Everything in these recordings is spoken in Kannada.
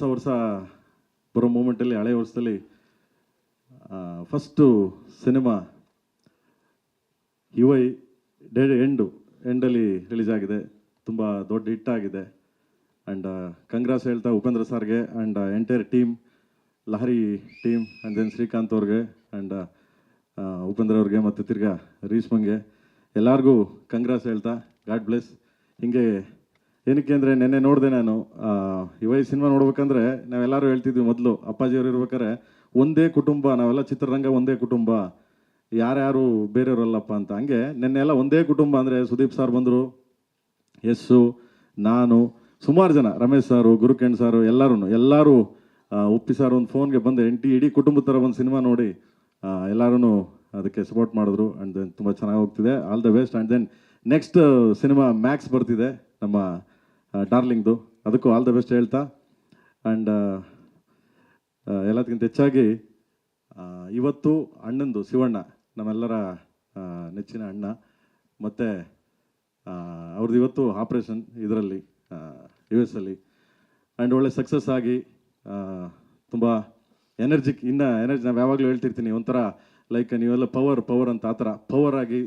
ಹೊಸ ವರ್ಷ ಬರೋ ಮೂಮೆಂಟಲ್ಲಿ, ಹಳೆ ವರ್ಷದಲ್ಲಿ first cinema U I day end ಎಂಡಲ್ಲಿ release ಆಗಿದೆ. ತುಂಬ ದೊಡ್ಡ ಹಿಟ್ ಆಗಿದೆ. ಆ್ಯಂಡ್ ಕಂಗ್ರಾಸ್ ಹೇಳ್ತಾ ಉಪೇಂದ್ರ ಸರ್ಗೆ and entire team Lahari team and then Srikanth ಅವ್ರಿಗೆ ಆ್ಯಂಡ್ ಉಪೇಂದ್ರ ಅವ್ರಿಗೆ ಮತ್ತು ತಿರ್ಗಾ ರೀಶ್ಮಂಗೆ ಎಲ್ಲರಿಗೂ ಕಂಗ್ರಾಸ್ ಹೇಳ್ತಾ ಗಾಡ್ ಬ್ಲೆಸ್ ಹಿಂಗೆ ಏನಕ್ಕೆ ಅಂದರೆ ನಿನ್ನೆ ನೋಡಿದೆ ನಾನು ಇವ ಸಿನಿಮಾ ನೋಡ್ಬೇಕಂದ್ರೆ ನಾವೆಲ್ಲರೂ ಹೇಳ್ತಿದ್ವಿ ಮೊದಲು, ಅಪ್ಪಾಜಿಯವರು ಇರ್ಬೇಕಾರೆ ಒಂದೇ ಕುಟುಂಬ, ನಾವೆಲ್ಲ ಚಿತ್ರರಂಗ ಒಂದೇ ಕುಟುಂಬ, ಯಾರ್ಯಾರು ಬೇರೆಯವರಲ್ಲಪ್ಪ ಅಂತ. ಹಂಗೆ ನೆನ್ನೆ ಎಲ್ಲ ಒಂದೇ ಕುಟುಂಬ ಅಂದರೆ ಸುದೀಪ್ ಸರ್ ಬಂದರು, ಎಸ್ಸು, ನಾನು, ಸುಮಾರು ಜನ, ರಮೇಶ್ ಸಾರು ಗುರುಕೇಣ್ ಸಾರು ಎಲ್ಲರೂ ಎಲ್ಲರೂ ಉಪ್ಪಿ ಸಾರು ಒಂದು ಫೋನ್ಗೆ ಬಂದು ಎಂಟಿ ಇಡೀ ಕುಟುಂಬದ ಥರ ಒಂದು ಸಿನಿಮಾ ನೋಡಿ ಎಲ್ಲರೂ ಅದಕ್ಕೆ ಸಪೋರ್ಟ್ ಮಾಡಿದ್ರು ಆ್ಯಂಡ್ ದೆನ್ ತುಂಬ ಚೆನ್ನಾಗಿ ಹೋಗ್ತಿದೆ. All the best and then next cinema Max ಬರ್ತಿದೆ, ನಮ್ಮ ಡಾರ್ಲಿಂಗ್ದು ಅದಕ್ಕೂ ಆಲ್ ದ ಬೆಸ್ಟ್ ಹೇಳ್ತಾ. ಆ್ಯಂಡ್ ಎಲ್ಲದಕ್ಕಿಂತ ಹೆಚ್ಚಾಗಿ ಇವತ್ತು ಅಣ್ಣಂದು, ಶಿವಣ್ಣ, ನಮ್ಮೆಲ್ಲರ ನೆಚ್ಚಿನ ಅಣ್ಣ. ಮತ್ತು ಅವ್ರದ್ದು ಇವತ್ತು ಆಪ್ರೇಷನ್ ಇದರಲ್ಲಿ ಯು ಎಸ್ ಅಲ್ಲಿ. ಆ್ಯಂಡ್ ಒಳ್ಳೆ ಸಕ್ಸಸ್ ಆಗಿ ತುಂಬ ಎನರ್ಜಿಕ್ ಇನ್ನು ಎನರ್ಜಿ ನಾವು ಯಾವಾಗಲೂ ಹೇಳ್ತಿರ್ತೀನಿ, ಒಂಥರ ಲೈಕ್ ನೀವೆಲ್ಲ ಪವರ್ ಪವರ್ ಅಂತ, ಆ ಥರ ಪವರ್ ಆಗಿ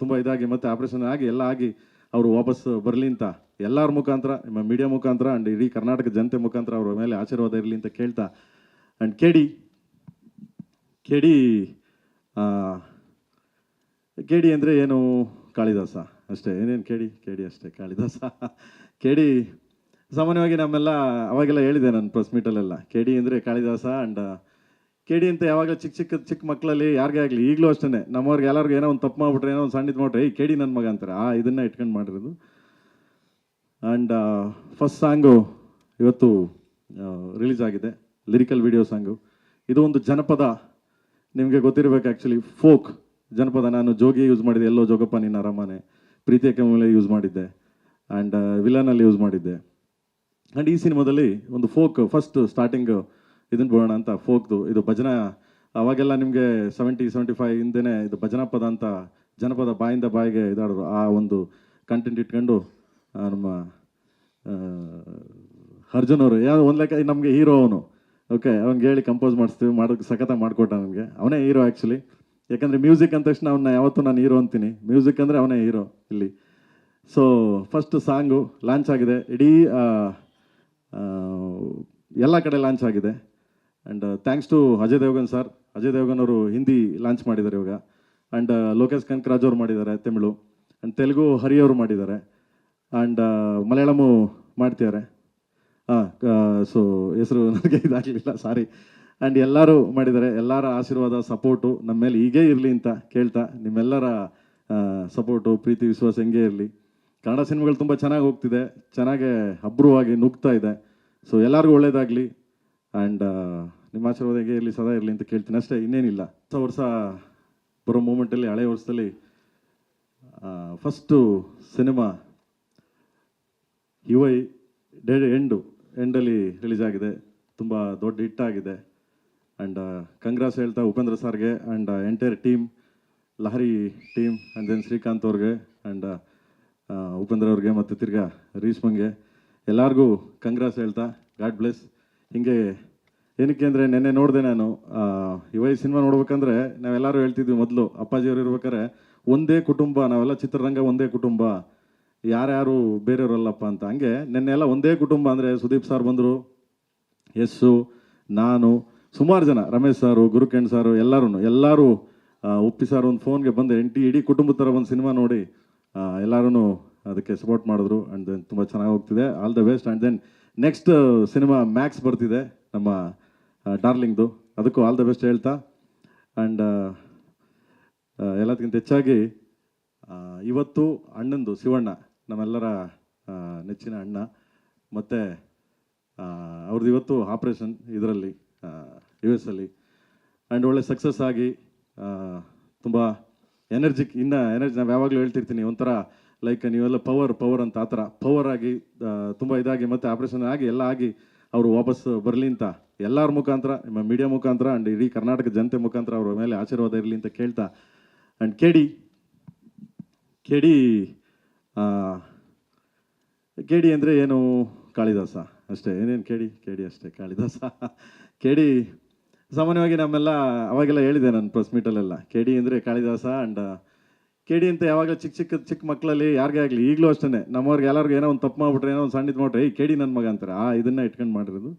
ತುಂಬ ಇದಾಗಿ ಮತ್ತು ಆಪ್ರೇಷನ್ ಆಗಿ, ಎಲ್ಲ ಆಗಿ ಅವರು ವಾಪಸ್ ಬರಲಿ ಅಂತ ಎಲ್ಲರ ಮುಖಾಂತರ, ನಿಮ್ಮ ಮೀಡಿಯಾ ಮುಖಾಂತರ ಆ್ಯಂಡ್ ಇಡೀ ಕರ್ನಾಟಕ ಜನತೆ ಮುಖಾಂತರ ಅವ್ರ ಮೇಲೆ ಆಶೀರ್ವಾದ ಇರಲಿ ಅಂತ ಕೇಳ್ತಾ ಆ್ಯಂಡ್ ಕೆಡಿ ಕೆಡಿ ಕೆಡಿ ಅಂದರೆ ಏನು? ಕಾಳಿದಾಸ ಅಷ್ಟೇ. ಏನೇನು ಕೇಳಿ ಕೇಳಿ ಅಷ್ಟೇ, ಕಾಳಿದಾಸ. ಕೇಳಿ ಸಾಮಾನ್ಯವಾಗಿ ನಮ್ಮೆಲ್ಲ ಅವಾಗೆಲ್ಲ ಹೇಳಿದೆ ನಾನು ಪ್ರೆಸ್ ಮೀಟಲ್ಲೆಲ್ಲ ಕೇಡಿ ಅಂದರೆ ಕಾಳಿದಾಸ ಆ್ಯಂಡ್ ಕೆಡಿ ಅಂತ ಯಾವಾಗಲೂ ಚಿಕ್ಕ ಚಿಕ್ಕ ಚಿಕ್ಕ ಮಕ್ಕಳಲ್ಲಿ ಯಾರಿಗೇ ಆಗಲಿ, ಈಗಲೂ ಅಷ್ಟೇ ನಮ್ಮವ್ರಿಗೆ ಎಲ್ಲರಿಗೂ ಏನೋ ಒಂದು ತಪ್ಪು ಮಾಡ್ಬಿಟ್ರೆ, ಏನೋ ಒಂದು ಸಣ್ಣ ಇದು ಮಾಡ್ರೆ ಈ ಕೆಡಿ ನನ್ನ ಮಗ ಅಂತಾರೆ. ಆ ಇದನ್ನ ಇಟ್ಕೊಂಡು ಮಾಡಿರೋದು. ಆ್ಯಂಡ್ ಫಸ್ಟ್ ಸಾಂಗು ಇವತ್ತು ರಿಲೀಸ್ ಆಗಿದೆ. ಲಿರಿಕಲ್ ವಿಡಿಯೋ ಸಾಂಗು ಇದು ಒಂದು ಜನಪದ. ನಿಮಗೆ ಗೊತ್ತಿರಬೇಕು ಆ್ಯಕ್ಚುಲಿ ಫೋಕ್ ಜನಪದ. ನಾನು ಜೋಗಿ ಯೂಸ್ ಮಾಡಿದೆ ಎಲ್ಲೋ ಜೋಗಪ್ಪ, ನಿನ್ನ ಅರಮನೆ. ಪ್ರೀತಿಯ ಕೆಮ್ಮೆ ಯೂಸ್ ಮಾಡಿದ್ದೆ. ಆ್ಯಂಡ್ ವಿಲನಲ್ಲಿ ಯೂಸ್ ಮಾಡಿದ್ದೆ. ಆ್ಯಂಡ್ ಈ ಸಿನಿಮಾದಲ್ಲಿ ಒಂದು ಫೋಕ್ ಫಸ್ಟ್ ಸ್ಟಾರ್ಟಿಂಗ್ ಇದನ್ನು ಬಿಡೋಣ ಅಂತ ಫೋಕ್ದು. ಇದು ಭಜನಾ, ಅವಾಗೆಲ್ಲ ನಿಮಗೆ ಸೆವೆಂಟಿ ಸೆವೆಂಟಿ ಫೈವ್ ಹಿಂದೆನೇ ಇದು ಭಜನಾ ಪದ ಅಂತ ಜನಪದ ಬಾಯಿಂದ ಬಾಯಿಗೆ ಇದಾಡೋರು ಆ ಒಂದು ಕಂಟೆಂಟ್ ಇಟ್ಕೊಂಡು ನಮ್ಮ ಅರ್ಜುನ್ ಅವರು ಯಾವ ಒಂದು ಲೆಕ್ಕ, ನಮಗೆ ಹೀರೋ ಅವನು. ಓಕೆ ಅವ್ನಿಗೆ ಹೇಳಿ ಕಂಪೋಸ್ ಮಾಡಿಸ್ತೀವಿ ಮಾಡೋಕ್ಕೆ ಸಖತ್ತಾಗಿ ಮಾಡಿಕೊಟ್ಟ ನನಗೆ ಅವನೇ ಹೀರೋ ಆ್ಯಕ್ಚುಲಿ ಯಾಕಂದರೆ ಮ್ಯೂಸಿಕ್ ಅಂದ ತಕ್ಷಣ ಅವನ್ನ ಯಾವತ್ತೂ ನಾನು ಹೀರೋ ಅಂತೀನಿ. ಮ್ಯೂಸಿಕ್ ಅಂದರೆ ಅವನೇ ಹೀರೋ ಇಲ್ಲಿ. ಸೊ ಫಸ್ಟ್ ಸಾಂಗು ಲಾಂಚ್ ಆಗಿದೆ. ಇಡೀ ಎಲ್ಲ ಕಡೆ ಲಾಂಚ್ ಆಗಿದೆ. And thanks to Ajay Devgan sir Ajay Devgan ಅವರು ಹಿಂದಿ ಲಾಂಚ್ ಮಾಡಿದ್ದಾರೆ ಇವಾಗ. ಆ್ಯಂಡ್ ಲೋಕೇಶ್ ಕನಕರಾಜ್ ಅವರು ಮಾಡಿದ್ದಾರೆ ತಮಿಳು. ಆ್ಯಂಡ್ ತೆಲುಗು ಹರಿ ಅವರು ಮಾಡಿದ್ದಾರೆ. ಆ್ಯಂಡ್ ಮಲಯಾಳಮು ಮಾಡ್ತಿದ್ದಾರೆ. ಹಾಂ ಸೊ ಹೆಸರು ನನಗೆ ಇದಾಗಲಿಲ್ಲ ಸಾರಿ ಆ್ಯಂಡ್ ಎಲ್ಲರೂ ಮಾಡಿದ್ದಾರೆ, ಎಲ್ಲರ ಆಶೀರ್ವಾದ ಸಪೋರ್ಟು ನಮ್ಮ ಮೇಲೆ ಹೀಗೇ ಇರಲಿ ಅಂತ ಕೇಳ್ತಾ, ನಿಮ್ಮೆಲ್ಲರ ಸಪೋರ್ಟು ಪ್ರೀತಿ, ವಿಶ್ವಾಸ ಹೆಂಗೆ ಇರಲಿ. ಕನ್ನಡ ಸಿನಿಮಾಗಳು ತುಂಬ ಚೆನ್ನಾಗಿ ಹೋಗ್ತಿದೆ, ಚೆನ್ನಾಗೆ ಅಭ್ರುವಾಗಿ ನುಗ್ತಾ ಇದೆ. ಸೊ ಎಲ್ಲರಿಗೂ ಒಳ್ಳೆಯದಾಗಲಿ ಆ್ಯಂಡ್ ನಿಮ್ಮ ಆಶೀರ್ವಾದ ಹೇಗೆ ಇರಲಿ ಸದಾ ಇರಲಿ ಅಂತ ಕೇಳ್ತೀನಿ. ಅಷ್ಟೇ, ಇನ್ನೇನಿಲ್ಲ. ಹೊಸ ವರ್ಷ ಬರೋ ಮೂಮೆಂಟಲ್ಲಿ ಹಳೆ ವರ್ಷದಲ್ಲಿ first cinema U I day end ಎಂಡಲ್ಲಿ release ಆಗಿದೆ. ತುಂಬ ದೊಡ್ಡ ಹಿಟ್ ಆಗಿದೆ. ಆ್ಯಂಡ್ ಕಂಗ್ರಾಸ್ ಹೇಳ್ತಾ ಉಪೇಂದ್ರ ಸರ್ಗೆ and entire team Lahari team and then Srikanth ಅವ್ರಿಗೆ ಆ್ಯಂಡ್ ಉಪೇಂದ್ರ ಅವ್ರಿಗೆ ಮತ್ತು ತಿರ್ಗಾ ರೀಶ್ಮಂಗೆ ಎಲ್ಲರಿಗೂ ಕಂಗ್ರಾಸ್ ಹೇಳ್ತಾ ಗಾಡ್ ಬ್ಲೆಸ್ ಹಿಂಗೆ ಏನಕ್ಕೆ ಅಂದರೆ ನಿನ್ನೆ ನೋಡಿದೆ ನಾನು ಇವಾಗ ಸಿನಿಮಾ ನೋಡ್ಬೇಕಂದ್ರೆ ನಾವೆಲ್ಲರೂ ಹೇಳ್ತಿದ್ವಿ ಮೊದಲು, ಅಪ್ಪಾಜಿಯವರು ಇರ್ಬೇಕಾರೆ ಒಂದೇ ಕುಟುಂಬ, ನಾವೆಲ್ಲ ಚಿತ್ರರಂಗ ಒಂದೇ ಕುಟುಂಬ, ಯಾರ್ಯಾರು ಬೇರೆಯವರಲ್ಲಪ್ಪ ಅಂತ. ಹಂಗೆ ನೆನ್ನೆ ಎಲ್ಲ ಒಂದೇ ಕುಟುಂಬ ಅಂದರೆ ಸುದೀಪ್ ಸರ್ ಬಂದರು, ಎಸ್ಸು, ನಾನು, ಸುಮಾರು ಜನ, ರಮೇಶ್ ಸಾರು ಗುರುಕೇಣ್ ಸಾರು ಎಲ್ಲರೂ ಎಲ್ಲರೂ ಉಪ್ಪಿ ಸಾರು ಒಂದು ಫೋನ್ಗೆ ಬಂದು ಎಂಟಿ, ಇಡೀ ಕುಟುಂಬದ ಥರ ಒಂದು ಸಿನಿಮಾ ನೋಡಿ ಎಲ್ಲರೂ ಅದಕ್ಕೆ ಸಪೋರ್ಟ್ ಮಾಡಿದ್ರು ಆ್ಯಂಡ್ ದೆನ್ ತುಂಬ ಚೆನ್ನಾಗಿ ಹೋಗ್ತಿದೆ. All the best and then next cinema Max ಬರ್ತಿದೆ, ನಮ್ಮ ಡಾರ್ಲಿಂಗ್ದು ಅದಕ್ಕೂ ಆಲ್ ದ ಬೆಸ್ಟ್ ಹೇಳ್ತಾ. ಆ್ಯಂಡ್ ಎಲ್ಲದಕ್ಕಿಂತ ಹೆಚ್ಚಾಗಿ ಇವತ್ತು ಅಣ್ಣಂದು, ಶಿವಣ್ಣ, ನಮ್ಮೆಲ್ಲರ ನೆಚ್ಚಿನ ಅಣ್ಣ. ಮತ್ತು ಅವ್ರದ್ದು ಇವತ್ತು ಆಪ್ರೇಷನ್ ಇದರಲ್ಲಿ ಯು ಎಸ್ ಅಲ್ಲಿ. ಆ್ಯಂಡ್ ಒಳ್ಳೆ ಸಕ್ಸಸ್ ಆಗಿ ತುಂಬ ಎನರ್ಜಿಕ್ ಇನ್ನು ಎನರ್ಜಿ ನಾವು ಯಾವಾಗಲೂ ಹೇಳ್ತಿರ್ತೀನಿ, ಒಂಥರ ಲೈಕ್ ನೀವೆಲ್ಲ ಪವರ್ ಪವರ್ ಅಂತ, ಆ ಥರ ಪವರ್ ಆಗಿ ತುಂಬ ಇದಾಗಿ ಮತ್ತು ಆಪ್ರೇಷನ್ ಆಗಿ, ಎಲ್ಲ ಆಗಿ ಅವರು ವಾಪಸ್ ಬರಲಿ ಅಂತ ಎಲ್ಲರ ಮುಖಾಂತರ, ನಿಮ್ಮ ಮೀಡಿಯಾ ಮುಖಾಂತರ ಆ್ಯಂಡ್ ಇಡೀ ಕರ್ನಾಟಕ ಜನತೆ ಮುಖಾಂತರ ಅವ್ರ ಮೇಲೆ ಆಶೀರ್ವಾದ ಇರಲಿ ಅಂತ ಕೇಳ್ತಾ ಆ್ಯಂಡ್ ಕೆಡಿ ಕೆಡಿ ಕೆಡಿ ಅಂದರೆ ಏನು? ಕಾಳಿದಾಸ ಅಷ್ಟೇ. ಏನೇನು ಕೇಳಿ ಕೇಳಿ ಅಷ್ಟೇ, ಕಾಳಿದಾಸ. ಕೇಡಿ ಸಾಮಾನ್ಯವಾಗಿ ನಮ್ಮೆಲ್ಲ ಅವಾಗೆಲ್ಲ ಹೇಳಿದೆ ನಾನು ಪ್ರೆಸ್ ಮೀಟಲ್ಲೆಲ್ಲ ಕೇಡಿ ಅಂದರೆ ಕಾಳಿದಾಸ ಆ್ಯಂಡ್ ಕೇಡಿ ಅಂತ ಯಾವಾಗಲೂ ಚಿಕ್ಕ ಚಿಕ್ಕ ಚಿಕ್ಕ ಮಕ್ಕಳಲ್ಲಿ ಯಾರಿಗೇ ಆಗಲಿ, ಈಗಲೂ ಅಷ್ಟೇ ನಮ್ಮವ್ರಿಗೆ ಎಲ್ಲರಿಗೂ ಏನೋ ಒಂದು ತಪ್ಪು ಮಾಡ್ಬಿಟ್ರೆ, ಏನೋ ಒಂದು ಸಣ್ಣ ಇದು ಮಾಡ್ರೆ ಈ ಕೇಡಿ ನನ್ನ ಮಗ ಅಂತಾರೆ. ಆ ಇದನ್ನ ಇಟ್ಕೊಂಡು ಮಾಡಿರೋದು.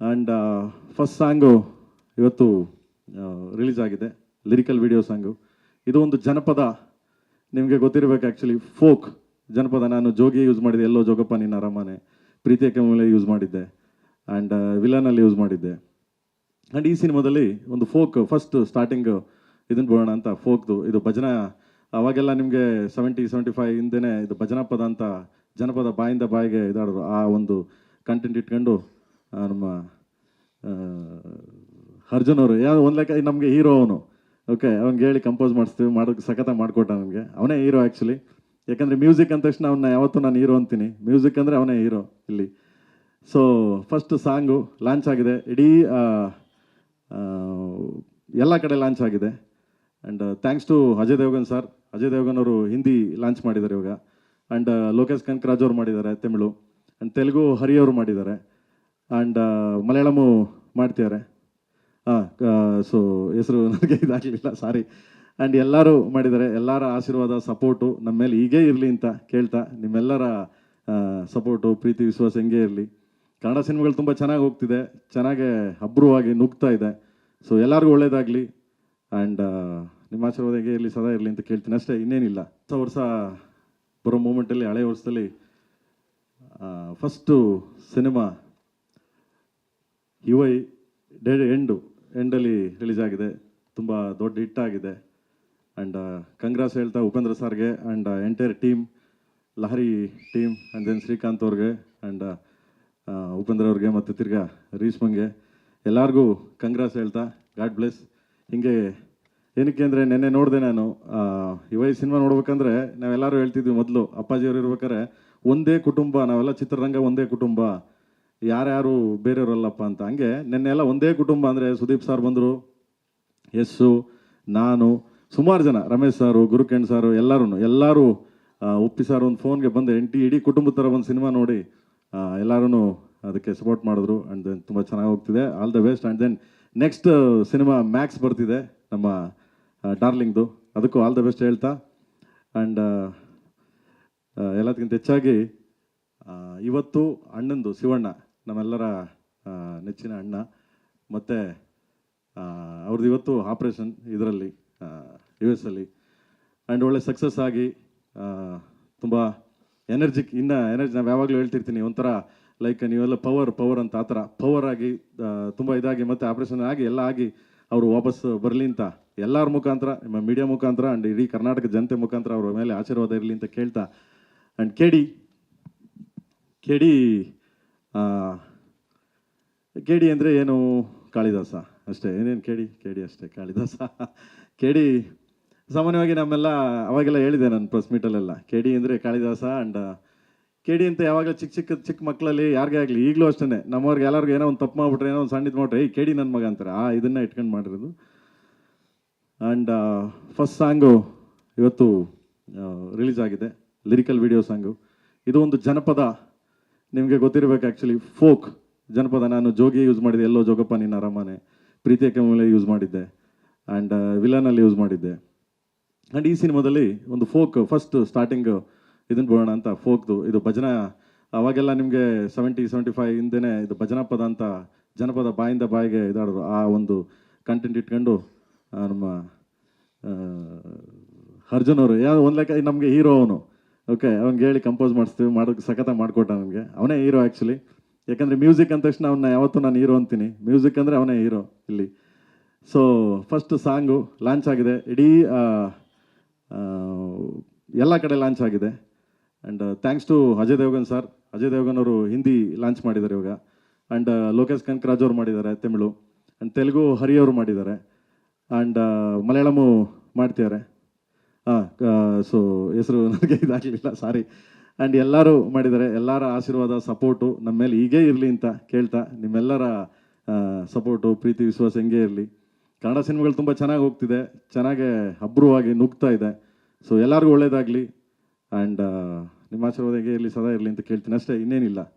ಆ್ಯಂಡ್ ಫಸ್ಟ್ ಸಾಂಗು ಇವತ್ತು ರಿಲೀಸ್ ಆಗಿದೆ. ಲಿರಿಕಲ್ ವಿಡಿಯೋ ಸಾಂಗು ಇದು ಒಂದು ಜನಪದ. ನಿಮಗೆ ಗೊತ್ತಿರಬೇಕು ಆ್ಯಕ್ಚುಲಿ ಫೋಕ್ ಜನಪದ. ನಾನು ಜೋಗಿ ಯೂಸ್ ಮಾಡಿದೆ ಎಲ್ಲೋ ಜೋಗಪ್ಪ, ನಿನ್ನ ಅರಮನೆ. ಪ್ರೀತಿಯ ಮೇಲೆ ಯೂಸ್ ಮಾಡಿದ್ದೆ. ಆ್ಯಂಡ್ ವಿಲನಲ್ಲಿ ಯೂಸ್ ಮಾಡಿದ್ದೆ. ಆ್ಯಂಡ್ ಈ ಸಿನಿಮಾದಲ್ಲಿ ಒಂದು ಫೋಕ್ ಫಸ್ಟ್ ಸ್ಟಾರ್ಟಿಂಗ್ ಇದನ್ನು ಬಿಡೋಣ ಅಂತ ಫೋಕ್ದು. ಇದು ಭಜನಾ, ಅವಾಗೆಲ್ಲ ನಿಮಗೆ ಸೆವೆಂಟಿ ಸೆವೆಂಟಿ ಫೈವ್ ಹಿಂದೆನೇ ಇದು ಭಜನಾ ಪದ ಅಂತ ಜನಪದ ಬಾಯಿಂದ ಬಾಯಿಗೆ ಇದಾಡೋರು ಆ ಒಂದು ಕಂಟೆಂಟ್ ಇಟ್ಕೊಂಡು ನಮ್ಮ ಅರ್ಜುನ್ ಅವರು ಯಾವ ಒಂದು ಲೆಕ್ಕ, ನಮಗೆ ಹೀರೋ ಅವನು. ಓಕೆ ಅವ್ನಿಗೆ ಹೇಳಿ ಕಂಪೋಸ್ ಮಾಡಿಸ್ತೀವಿ ಮಾಡೋಕ್ಕೆ ಸಖತ್ತಾಗಿ ಮಾಡಿಕೊಟ್ಟ ನನಗೆ ಅವನೇ ಹೀರೋ ಆ್ಯಕ್ಚುಲಿ ಯಾಕಂದರೆ ಮ್ಯೂಸಿಕ್ ಅಂದ ತಕ್ಷಣ ಅವನ್ನ ಯಾವತ್ತೂ ನಾನು ಹೀರೋ ಅಂತೀನಿ. ಮ್ಯೂಸಿಕ್ ಅಂದರೆ ಅವನೇ ಹೀರೋ ಇಲ್ಲಿ. ಸೊ ಫಸ್ಟ್ ಸಾಂಗು ಲಾಂಚ್ ಆಗಿದೆ. ಇಡೀ ಎಲ್ಲ ಕಡೆ ಲಾಂಚ್ ಆಗಿದೆ. And thanks to Ajay Devgan sir Ajay Devgan ಅವರು ಹಿಂದಿ ಲಾಂಚ್ ಮಾಡಿದ್ದಾರೆ ಇವಾಗ. ಆ್ಯಂಡ್ ಲೋಕೇಶ್ ಕನಕರಾಜ್ ಅವರು ಮಾಡಿದ್ದಾರೆ ತಮಿಳು. ಆ್ಯಂಡ್ ತೆಲುಗು ಹರಿ ಅವರು ಮಾಡಿದ್ದಾರೆ. ಆ್ಯಂಡ್ ಮಲಯಾಳಮು ಮಾಡ್ತಿದ್ದಾರೆ. ಹಾಂ ಸೊ ಹೆಸರು ನನಗೆ ಇದಾಗಲಿಲ್ಲ ಸಾರಿ ಆ್ಯಂಡ್ ಎಲ್ಲರೂ ಮಾಡಿದ್ದಾರೆ. ಎಲ್ಲರ ಆಶೀರ್ವಾದ ಸಪೋರ್ಟು ನಮ್ಮ ಮೇಲೆ ಹೀಗೇ ಇರಲಿ ಅಂತ ಕೇಳ್ತಾ, ನಿಮ್ಮೆಲ್ಲರ ಸಪೋರ್ಟು ಪ್ರೀತಿ, ವಿಶ್ವಾಸ ಹೆಂಗೆ ಇರಲಿ. ಕನ್ನಡ ಸಿನಿಮಾಗಳು ತುಂಬ ಚೆನ್ನಾಗಿ ಹೋಗ್ತಿದೆ. ಚೆನ್ನಾಗೆ ಅಬ್ರುವಾಗಿ ನುಗ್ತಾ ಇದೆ. ಸೊ ಎಲ್ಲರಿಗೂ ಒಳ್ಳೇದಾಗಲಿ. ಆ್ಯಂಡ್ ನಿಮ್ಮ ಆಶೀರ್ವಾದಕ್ಕೆ ಇಲ್ಲಿ ಸದಾ ಇರಲಿ ಅಂತ ಕೇಳ್ತೀನಿ. ಅಷ್ಟೇ, ಇನ್ನೇನಿಲ್ಲ. ಹೊಸ ವರ್ಷ ಬರೋ ಮೂಮೆಂಟಲ್ಲಿ, ಹಳೆ ವರ್ಷದಲ್ಲಿ first cinema U I day, end, ಎಂಡಲ್ಲಿ release ಆಗಿದೆ. ತುಂಬ ದೊಡ್ಡ ಹಿಟ್ ಆಗಿದೆ. ಆ್ಯಂಡ್ ಕಂಗ್ರಾಸ್ ಹೇಳ್ತಾ ಉಪೇಂದ್ರ ಸರ್ಗೆ and entire team Lahari team and then Srikanth ಅವ್ರಿಗೆ ಆ್ಯಂಡ್ ಉಪೇಂದ್ರ ಅವ್ರಿಗೆ ಮತ್ತು ತಿರ್ಗಾ ರೀಶ್ಮಂಗೆ ಎಲ್ಲರಿಗೂ ಕಂಗ್ರಾಸ್ ಹೇಳ್ತಾ ಗಾಡ್ ಬ್ಲೆಸ್ ಹಿಂಗೆ ಏನಕ್ಕೆ ಅಂದರೆ ನೆನ್ನೆ ನೋಡಿದೆ ನಾನು ಈ ಸಿನಿಮಾ ನೋಡ್ಬೇಕಂದ್ರೆ ನಾವೆಲ್ಲರೂ ಹೇಳ್ತಿದ್ವಿ ಮೊದಲು, ಅಪ್ಪಾಜಿಯವರು ಇರ್ಬೇಕಾದ್ರೆ, ಒಂದೇ ಕುಟುಂಬ, ನಾವೆಲ್ಲ ಚಿತ್ರರಂಗ ಒಂದೇ ಕುಟುಂಬ, ಯಾರ್ಯಾರು ಬೇರೆಯವರಲ್ಲಪ್ಪ ಅಂತ. ಹಂಗೆ ನೆನ್ನೆ ಎಲ್ಲ ಒಂದೇ ಕುಟುಂಬ ಅಂದರೆ ಸುದೀಪ್ ಸರ್ ಬಂದರು, ಎಸ್ಸು, ನಾನು, ಸುಮಾರು ಜನ, ರಮೇಶ್ ಸಾರು ಗುರುಕೇಣ್ ಸಾರು ಎಲ್ಲರೂ ಎಲ್ಲರೂ ಉಪ್ಪಿ ಸಾರು ಒಂದು ಫೋನ್ಗೆ ಬಂದು ಎಂಟಿ, ಇಡೀ ಕುಟುಂಬದ ಥರ ಒಂದು ಸಿನಿಮಾ ನೋಡಿ ಎಲ್ಲರೂ ಅದಕ್ಕೆ ಸಪೋರ್ಟ್ ಮಾಡಿದ್ರು ಆ್ಯಂಡ್ ದೆನ್ ತುಂಬ ಚೆನ್ನಾಗಿ ಹೋಗ್ತಿದೆ all the best and then next cinema Max ಬರ್ತಿದೆ, ನಮ್ಮ ಡಾರ್ಲಿಂಗ್ದು ಅದಕ್ಕೂ ಆಲ್ ದ ಬೆಸ್ಟ್ ಹೇಳ್ತಾ. ಆ್ಯಂಡ್ ಎಲ್ಲದಕ್ಕಿಂತ ಹೆಚ್ಚಾಗಿ ಇವತ್ತು ಅಣ್ಣಂದು, ಶಿವಣ್ಣ, ನಮ್ಮೆಲ್ಲರ ನೆಚ್ಚಿನ ಅಣ್ಣ. ಮತ್ತು ಅವ್ರದ್ದು ಇವತ್ತು ಆಪ್ರೇಷನ್ ಇದರಲ್ಲಿ ಯು ಎಸ್ ಅಲ್ಲಿ. ಆ್ಯಂಡ್ ಒಳ್ಳೆ ಸಕ್ಸಸ್ ಆಗಿ ತುಂಬ ಎನರ್ಜಿಕ್ ಇನ್ನು ಎನರ್ಜಿ ನಾವು ಯಾವಾಗಲೂ ಹೇಳ್ತಿರ್ತೀನಿ, ಒಂಥರ ಲೈಕ್ ನೀವೆಲ್ಲ ಪವರ್ ಪವರ್ ಅಂತ ಆ ಥರ. ಪವರ್ ಆಗಿ ತುಂಬ ಇದಾಗಿ ಮತ್ತು ಆಪ್ರೇಷನ್ ಆಗಿ ಎಲ್ಲ ಆಗಿ ಅವರು ವಾಪಸ್ ಬರಲಿ ಅಂತ ಎಲ್ಲರ ಮುಖಾಂತರ, ನಿಮ್ಮ ಮೀಡಿಯಾ ಮುಖಾಂತರ ಆ್ಯಂಡ್ ಇಡೀ ಕರ್ನಾಟಕ ಜನತೆ ಮುಖಾಂತರ ಅವರ ಮೇಲೆ ಆಶೀರ್ವಾದ ಇರಲಿ ಅಂತ ಕೇಳ್ತಾ. ಆ್ಯಂಡ್ ಕೇಡಿ ಕೇಡಿ ಕೇಡಿ ಅಂದರೆ ಏನು? ಕಾಳಿದಾಸ ಅಷ್ಟೇ. ಏನೇನು ಕೇಡಿ ಕೇಡಿ ಅಷ್ಟೇ, ಕಾಳಿದಾಸ. ಕೇಡಿ ಸಾಮಾನ್ಯವಾಗಿ ನಮ್ಮೆಲ್ಲ ಅವಾಗೆಲ್ಲ ಹೇಳಿದೆ ನಾನು ಪ್ರೆಸ್ ಮೀಟಲ್ಲೆಲ್ಲ ಕೇಡಿ ಅಂದರೆ ಕಾಳಿದಾಸ ಆ್ಯಂಡ್ ಕೇಡಿ ಅಂತ ಯಾವಾಗಲೂ ಚಿಕ್ಕ ಚಿಕ್ಕ ಚಿಕ್ಕ ಮಕ್ಕಳಲ್ಲಿ ಯಾರಿಗೇ ಆಗಲಿ, ಈಗಲೂ ಅಷ್ಟೇ ನಮ್ಮವ್ರಿಗೆ ಎಲ್ಲರಿಗೂ ಏನೋ ಒಂದು ತಪ್ಪು ಮಾಡ್ಬಿಟ್ರೆ, ಏನೋ ಒಂದು ಸಣ್ಣ ಇದು ಮಾಡ್ರೆ ಈ ಕೇಡಿ ನನ್ನ ಮಗ ಅಂತಾರೆ. ಆ ಇದನ್ನ ಇಟ್ಕೊಂಡು ಮಾಡಿರೋದು. ಆ್ಯಂಡ್ ಫಸ್ಟ್ ಸಾಂಗು ಇವತ್ತು ರಿಲೀಸ್ ಆಗಿದೆ. ಲಿರಿಕಲ್ ವಿಡಿಯೋ ಸಾಂಗು ಇದು ಒಂದು ಜನಪದ. ನಿಮಗೆ ಗೊತ್ತಿರಬೇಕು ಆ್ಯಕ್ಚುಲಿ ಫೋಕ್ ಜನಪದ. ನಾನು ಜೋಗಿ ಯೂಸ್ ಮಾಡಿದೆ ಎಲ್ಲೋ ಜೋಗಪ್ಪ, ನಿನ್ನ ಅರಮನೆ. ಪ್ರೀತಿಯ ಕೆಮ್ಮೆ ಯೂಸ್ ಮಾಡಿದ್ದೆ. ಆ್ಯಂಡ್ ವಿಲನಲ್ಲಿ ಯೂಸ್ ಮಾಡಿದ್ದೆ. ಆ್ಯಂಡ್ ಈ ಸಿನಿಮಾದಲ್ಲಿ ಒಂದು ಫೋಕ್ ಫಸ್ಟ್ ಸ್ಟಾರ್ಟಿಂಗ್ ಇದನ್ನು ಬಿಡೋಣ ಅಂತ ಫೋಕ್ದು. ಇದು ಭಜನಾ, ಅವಾಗೆಲ್ಲ ನಿಮಗೆ ಸೆವೆಂಟಿ ಸೆವೆಂಟಿ ಫೈವ್ ಹಿಂದೆನೇ ಇದು ಭಜನಾ ಪದ ಅಂತ ಜನಪದ ಬಾಯಿಂದ ಬಾಯಿಗೆ ಇದಾಡೋರು ಆ ಒಂದು ಕಂಟೆಂಟ್ ಇಟ್ಕೊಂಡು ನಮ್ಮ ಅರ್ಜುನ್ ಅವರು ಯಾವ ಒಂದು ಲೆಕ್ಕ, ನಮಗೆ ಹೀರೋ ಅವನು. ಓಕೆ ಅವ್ನಿಗೆ ಹೇಳಿ ಕಂಪೋಸ್ ಮಾಡಿಸ್ತೀವಿ ಮಾಡೋಕ್ಕೆ ಸಖತ್ತಾಗಿ ಮಾಡಿಕೊಟ್ಟ ನನಗೆ ಅವನೇ ಹೀರೋ ಆ್ಯಕ್ಚುಲಿ ಯಾಕಂದರೆ ಮ್ಯೂಸಿಕ್ ಅಂದ ತಕ್ಷಣ ಅವನ್ನ ಯಾವತ್ತೂ ನಾನು ಹೀರೋ ಅಂತೀನಿ. ಮ್ಯೂಸಿಕ್ ಅಂದರೆ ಅವನೇ ಹೀರೋ ಇಲ್ಲಿ. ಸೊ ಫಸ್ಟ್ ಸಾಂಗು ಲಾಂಚ್ ಆಗಿದೆ. ಇಡೀ ಎಲ್ಲ ಕಡೆ ಲಾಂಚ್ ಆಗಿದೆ. And thanks to Ajay Devgan sir Ajay Devgan ಅವರು ಹಿಂದಿ ಲಾಂಚ್ ಮಾಡಿದ್ದಾರೆ ಇವಾಗ. ಆ್ಯಂಡ್ ಲೋಕೇಶ್ ಕನಕರಾಜ್ ಅವರು ಮಾಡಿದ್ದಾರೆ, ತಮಿಳು. ಆ್ಯಂಡ್ ತೆಲುಗು ಹರಿ ಅವರು ಮಾಡಿದ್ದಾರೆ. ಆ್ಯಂಡ್ ಮಲಯಾಳಮು ಮಾಡ್ತಿದ್ದಾರೆ. ಹಾಂ ಸೊ ಹೆಸರು ನನಗೆ ಇದಾಗಲಿಲ್ಲ ಸಾರಿ ಆ್ಯಂಡ್ ಎಲ್ಲರೂ ಮಾಡಿದ್ದಾರೆ. ಎಲ್ಲರ ಆಶೀರ್ವಾದ ಸಪೋರ್ಟು ನಮ್ಮ ಮೇಲೆ ಹೀಗೇ ಇರಲಿ ಅಂತ ಕೇಳ್ತಾ. ನಿಮ್ಮೆಲ್ಲರ ಸಪೋರ್ಟು ಪ್ರೀತಿ, ವಿಶ್ವಾಸ ಹೆಂಗೆ ಇರಲಿ. ಕನ್ನಡ ಸಿನಿಮಾಗಳು ತುಂಬ ಚೆನ್ನಾಗಿ ಹೋಗ್ತಿದೆ. ಚೆನ್ನಾಗೆ ಅಬ್ರುವಾಗಿ ನುಗ್ತಾ ಇದೆ. ಸೊ ಎಲ್ಲರಿಗೂ ಒಳ್ಳೇದಾಗಲಿ. ಆ್ಯಂಡ್ ನಿಮ್ಮ ಆಶೀರ್ವಾದ ಹೇಗೆ ಇರಲಿ ಸದಾ ಇರಲಿ ಅಂತ ಕೇಳ್ತೀನಿ. ಅಷ್ಟೇ ಇನ್ನೇನಿಲ್ಲ.